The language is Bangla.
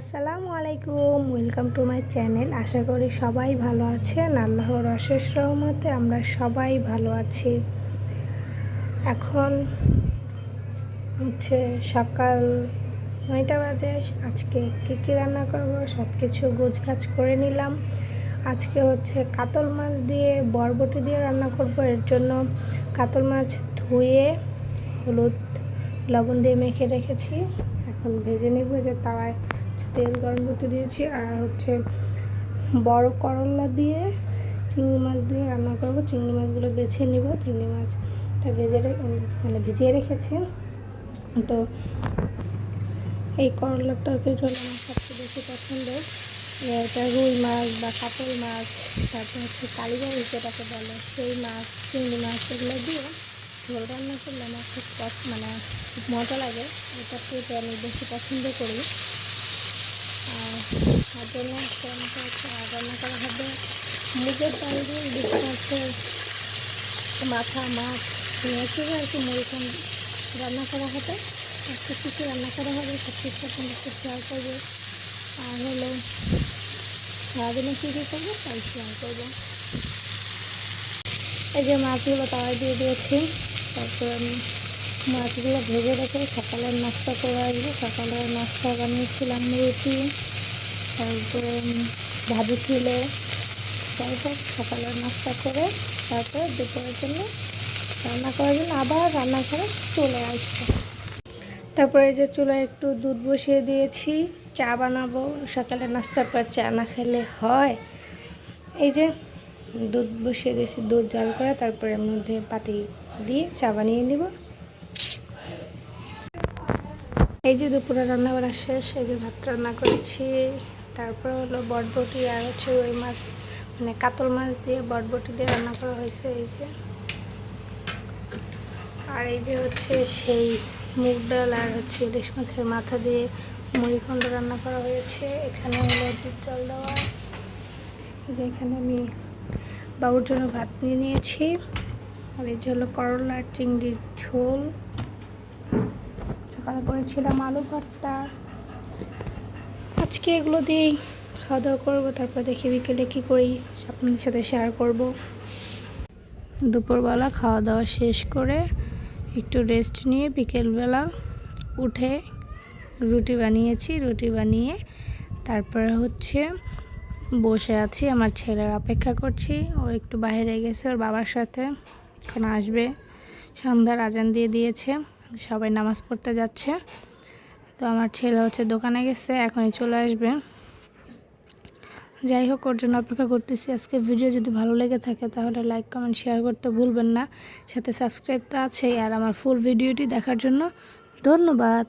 আসসালামু আলাইকুম, ওয়েলকাম টু মাই চ্যানেল। আশা করি সবাই ভালো আছেন। আল্লাহর অশেষ রহমতে আমরা সবাই ভালো আছি। এখন হচ্ছে সকাল নয়টা বাজে। আজকে কী কী রান্না করব? সব কিছু গোছগাছ করে নিলাম। আজকে হচ্ছে কাতল মাছ দিয়ে বরবটি দিয়ে রান্না করব। এর জন্য কাতল মাছ ধুয়ে হলুদ লবণ দিয়ে মেখে রেখেছি। এখন ভেজে নেব যে তাওয়ায় তেল গরম করতে দিয়েছি আর হচ্ছে বড় করলা দিয়ে চিংড়ি মাছ দিয়ে রান্না করব। চিংড়ি মাছগুলো বেছে নিব। চিংড়ি মাছটা ভেজে মানে ভিজিয়ে রেখেছি। তো এই করলার তরকারিটা হলো আমার সবচেয়ে বেশি পছন্দ এটা রুই মাছ বা কাতল মাছ, তারপর হচ্ছে কালীগঞ্জ যেটাকে বলে, সেই মাছ, চিংড়ি মাছ এগুলো দিয়ে ঝোল রান্না করলে আমার খুব মানে খুব মজা লাগে। এটা খেতে আমি বেশি পছন্দ করি। তার জন্য হচ্ছে রান্না করা হবে মুগের ডাল মাছের মাথা, মাছ নিয়েছি আর কি মুড়িখান রান্না করা হবে। আজকে কী কী রান্না করা হবে সব কিছু আপনাদের শেয়ার করব। আর হলো, সারাদিনে কী কী করব তাই শেয়ার করব। এই যে মাছগুলো তাওয়ায় দিয়ে দিয়েছি, তারপর আমি মাছগুলো ভেজে রেখে সকালের নাস্তা করে আসব। সকালের নাস্তা বানিয়েছিলাম রুটি, তারপরে ভাজি যাই হোক সকালের নাস্তা করে তারপরে দুপুরের জন্য রান্না করার জন্য আবার রান্না করে চলে আসব। তারপরে যে চুলায় একটু দুধ বসিয়ে দিয়েছি, চা বানাবো। সকালে নাস্তার পর চা না খেলে হয়। এই যে দুধ বসিয়ে দিয়েছি, দুধ জাল করে তারপরে মধ্যে পাতি দিয়ে চা বানিয়ে নিব। এই যে দুপুরে রান্না করা শেষ, এই যে ভাত রান্না করেছি। তারপর হলো বটবটি আর হচ্ছে ওই মাছ মানে কাতল মাছ দিয়ে বটবটি দিয়ে রান্না করা হয়েছে এই যে। আর এই যে হচ্ছে সেই মুগ ডাল আর হচ্ছে ইলিশ মাছের মাথা দিয়ে মুড়িখণ্ড রান্না করা হয়েছে। এখানে হলো দুধ, জল দেওয়া। এই যে এখানে আমি বাবুর জন্য ভাত নিয়ে নিয়েছি। আর এই যে হলো করলা চিংড়ির ঝোল। সকালে করেছিলাম? আলু ভর্তা। আজকে এগুলো দিয়েই খাওয়া দাওয়া করব, তারপর দেখি বিকেলে কী করি, আপনাদের সাথে শেয়ার করব। দুপুরবেলা খাওয়া দাওয়া শেষ করে একটু রেস্ট নিয়ে বিকেলবেলা উঠে রুটি বানিয়েছি, রুটি বানিয়ে তারপরে হচ্ছে বসে আছি, আমার ছেলের অপেক্ষা করছি, ও একটু বাইরে গেছে, ওর বাবার সাথে, এখন আসবে। সন্ধ্যার আজান দিয়ে দিয়েছে। সবাই নামাজ পড়তে যাচ্ছে। তো আমার ছেলে হচ্ছে দোকানে গেছে, এখনই চলে আসবে। যাই হোক, ওর জন্য অপেক্ষা করতেছি। আজকে ভিডিও যদি ভালো লেগে থাকে, তাহলে লাইক কমেন্ট শেয়ার করতে ভুলবেন না। সাথে সাবস্ক্রাইব তো আছেই, আর আমার ফুল ভিডিওটি দেখার জন্য ধন্যবাদ।